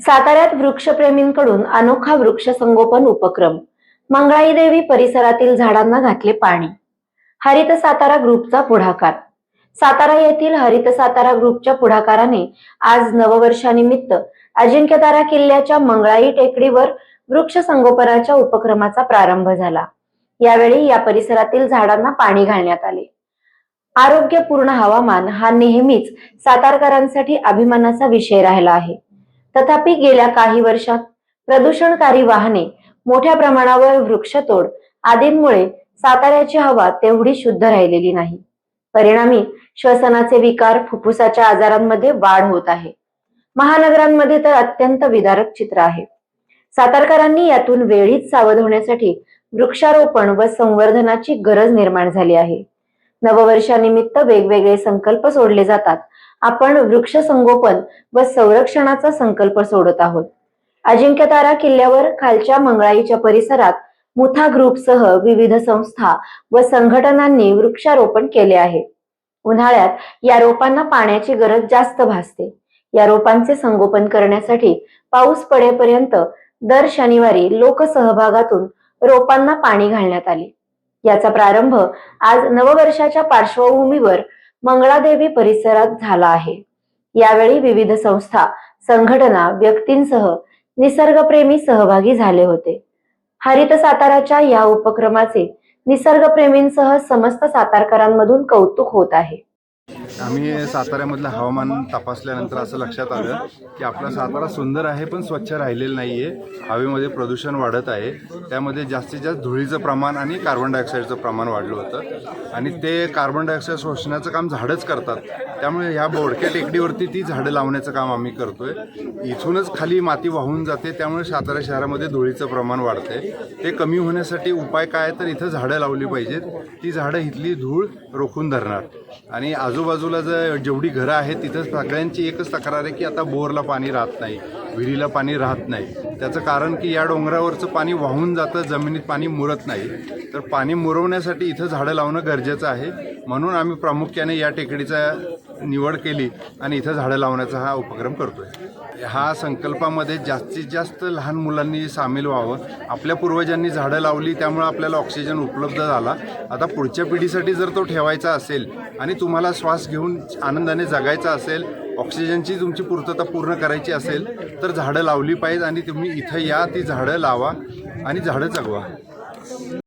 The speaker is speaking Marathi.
साताऱ्यात वृक्षप्रेमींकडून अनोखा वृक्ष संगोपन उपक्रम. मंगळाई देवी परिसरातील झाडांना घातले पाणी. हरित सातारा ग्रुपचा पुढाकार. सातारा येथील हरित सातारा ग्रुपच्या पुढाकाराने आज नववर्षानिमित्त अजिंक्यतारा किल्ल्याच्या मंगळाई टेकडीवर वृक्ष संगोपनाच्या उपक्रमाचा प्रारंभ झाला. यावेळी या परिसरातील झाडांना पाणी घालण्यात आले. आरोग्यपूर्ण हवामान हा नेहमीच सातारकरांसाठी अभिमानाचा विषय राहिला आहे. तथापि गेल्या काही वर्षात प्रदूषणकारी वाहने मोठ्या प्रमाणावर वृक्षतोड आदींमुळे साताऱ्याची हवा तेवढी शुद्ध राहिलेली नाही. परिणामी श्वसनाचे विकार फुफ्फुसाच्या आजारांमध्ये वाढ होत आहे. महानगरांमध्ये तर अत्यंत विदारक चित्र आहे. सातारकरांनी यातून वेळीच सावध होण्यासाठी वृक्षारोपण व संवर्धनाची गरज निर्माण झाली आहे. नववर्षानिमित्त वेगवेगळे संकल्प सोडले जातात. आपण वृक्ष संगोपन व संरक्षणाचा संकल्प सोडत आहोत. अजिंक्यतारा किल्ल्यावर खालच्या मंगळाईच्या परिसरात मुथा ग्रुपसह विविध संस्था व संघटनांनी वृक्षारोपण केले आहे. उन्हाळ्यात या रोपांना पाण्याची गरज जास्त भासते. या रोपांचे संगोपन करण्यासाठी पाऊस पडेपर्यंत दर शनिवारी लोकसहभागातून रोपांना पाणी घालण्यात आले. याचा प्रारंभ आज नववर्षाच्या पार्श्वभूमीवर मंगळादेवी परिसरात झाला आहे. यावेळी विविध संस्था संघटना व्यक्तींसह निसर्गप्रेमी सहभागी झाले होते. हरित साताराच्या या उपक्रमाचे निसर्गप्रेमींसह समस्त सातारकरांमधून कौतुक होत आहे. आम्ही साताऱ्यामधलं हवामान तपासल्यानंतर असं लक्षात आलं की आपला सातारा सुंदर आहे पण स्वच्छ राहिलेलं नाही आहे हवेमध्ये प्रदूषण वाढत आहे. त्यामध्ये जास्तीत जास्त धुळीचं प्रमाण आणि कार्बन डायऑक्साईडचं प्रमाण वाढलं होतं. आणि ते कार्बन डायऑक्साईड शोषण्याचं काम झाडंच करतात. त्यामुळे ह्या बोडक्या टेकडीवरती ती झाडं लावण्याचं काम आम्ही करतो आहे इथूनच खाली माती वाहून जाते त्यामुळे सातारा शहरामध्ये धुळीचं प्रमाण वाढते. ते कमी होण्यासाठी उपाय काय? तर इथं झाडं लावली पाहिजेत. ती झाडं इथली धूळ रोखून धरणार. आणि आजूबाजू आजूबाजूला जर जेवढी घरं आहेत तिथं सगळ्यांची एकच तक्रार आहे की आता बोरला पाणी राहत नाही विहिरीला पाणी राहत नाही. त्याचं कारण की या डोंगरावरचं पाणी वाहून जातं जमिनीत पाणी मुरत नाही. तर पाणी मुरवण्यासाठी इथं झाडं लावणं गरजेचं आहे. म्हणून आम्ही प्रामुख्याने या टेकडीचा निवड केली आणि इथं झाडं लावण्याचा हा उपक्रम करतोय. हा संकल्पामध्ये जास्तीत जास्त लहान मुलांनी सामील व्हावं. आपल्या पूर्वजांनी झाडं लावली त्यामुळे आपल्याला ऑक्सिजन उपलब्ध झाला. आता पुढच्या पिढीसाठी जर तो ठेवायचा असेल आणि तुम्हाला श्वास घेऊन आनंदाने जगायचा असेल ऑक्सिजनची तुमची पूर्तता पूर्ण करायची असेल तर झाडं लावली पाहिजे आणि तुम्ही इथं या ती झाडं लावा आणि झाडं जगवा.